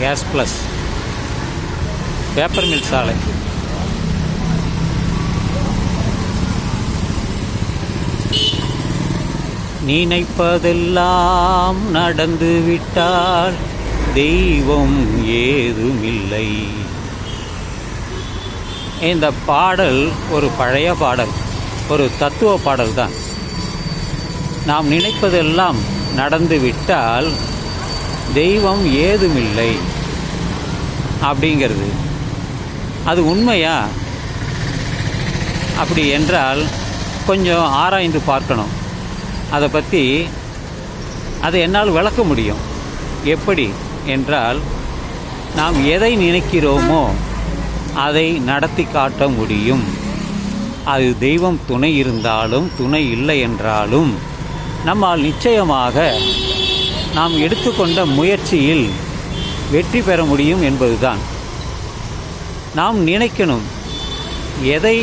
Case plus paper mill சாலை. நினைப்பதெல்லாம் நடந்துவிட்டால் தெய்வம் ஏதுமில்லை. இந்த பாடல் ஒரு பழைய பாடல். ஒரு தத்துவ பாடல் தான் நாம் நினைப்பதெல்லாம் நடந்துவிட்டால் தெய்வம் ஏதுமில்லை அப்படிங்கிறது. அது உண்மையா? அப்படி என்றால் கொஞ்சம் ஆராய்ந்து பார்க்கணும். அதை பற்றி அதை என்னால் விளக்க முடியும். எப்படி என்றால் நாம் எதை நினைக்கிறோமோ அதை நடத்தி காட்ட முடியும். அது தெய்வம் துணை இருந்தாலும் துணை இல்லை என்றாலும் நம்மால் நிச்சயமாக நாம் எடுத்துக்கொண்ட முயற்சியில் வெற்றி பெற முடியும் என்பதுதான். நாம் நினைக்கணும் எதை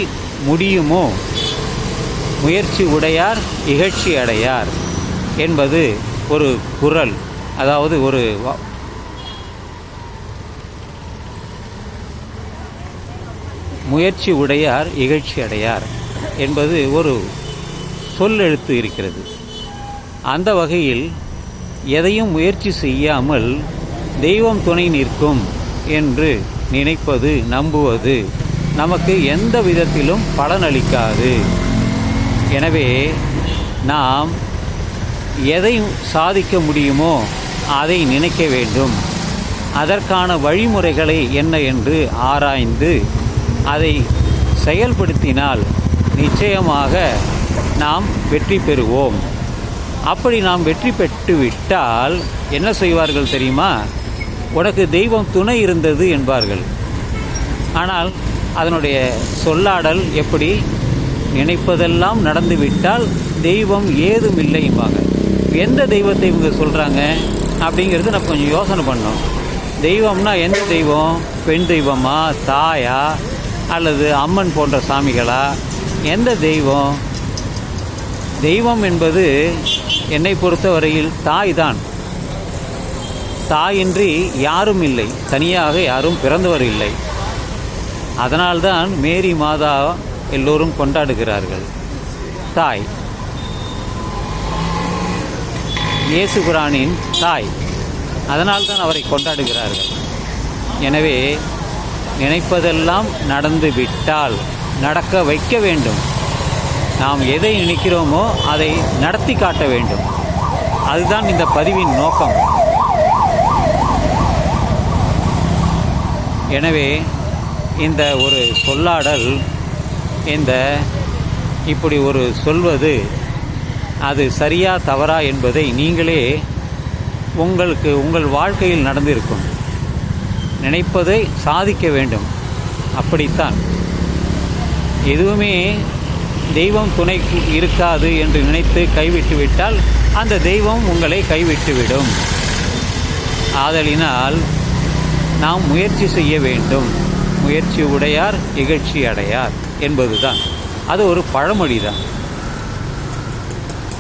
முடியுமோ முயற்சி உடையார் இகழ்ச்சி அடையார் என்பது ஒரு குரல் அதாவது ஒரு முயற்சி உடையார் இகழ்ச்சி அடையார் என்பது ஒரு சொல்லெழுத்து இருக்கிறது. அந்த வகையில் எதையும் முயற்சி செய்யாமல் தெய்வம் துணை நிற்கும் என்று நினைப்பது நம்புவது நமக்கு எந்த விதத்திலும் பலனளிக்காது எனவே நாம் எதை சாதிக்க முடியுமோ அதை நினைக்க வேண்டும். அதற்கான வழிமுறைகளை என்ன என்று ஆராய்ந்து அதை செயல்படுத்தினால் நிச்சயமாக நாம் வெற்றி பெறுவோம். அப்படி நாம் வெற்றி பெற்று விட்டால் என்ன செய்வார்கள் தெரியுமா? உனக்கு தெய்வம் துணை இருந்தது என்பார்கள். ஆனால் அதனுடைய சொல்லாடல் எப்படி? நினைப்பதெல்லாம் நடந்துவிட்டால் தெய்வம் ஏதும் இல்லைம்பாங்க எந்த தெய்வத்தை இவங்க சொல்கிறாங்க அப்படிங்கிறது நம்ம கொஞ்சம் யோசனை பண்ணோம் தெய்வம்னா எந்த தெய்வம்? பெண் தெய்வமா? தாயா? அல்லது அம்மன் போன்ற சாமிகளா? எந்த தெய்வம்? தெய்வம் என்பது என்னை பொறுத்தவரையில் தாய் தான் தாயின்றி யாரும் இல்லை. தனியாக யாரும் பிறந்தவர் இல்லை. அதனால்தான் மேரி மாதா எல்லோரும் கொண்டாடுகிறார்கள். தாய். இயேசு குரானின் தாய். அதனால்தான் அவரை கொண்டாடுகிறார்கள். எனவே நினைப்பதெல்லாம் நடந்து விட்டால் நடக்க வைக்க வேண்டும். நாம் எதை நினைக்கிறோமோ அதை நடத்தி காட்ட வேண்டும். அதுதான் இந்த பதிவின் நோக்கம். எனவே இந்த ஒரு சொல்லாடல் இந்த இப்படி ஒரு சொல்வது அது சரியா தவறா என்பதை நீங்களே உங்களுக்கு உங்கள் வாழ்க்கையில் நடந்திருக்கும். நினைப்பதை சாதிக்க வேண்டும். அப்படித்தான். எதுவுமே தெய்வம் துணை இருக்காது என்று நினைத்து கைவிட்டு விட்டால் அந்த தெய்வம் உங்களை கைவிட்டுவிடும். ஆதலினால் நாம் முயற்சி செய்ய வேண்டும். முயற்சி உடையார் இகழ்ச்சி அடையார் என்பதுதான். அது ஒரு பழமொழி தான்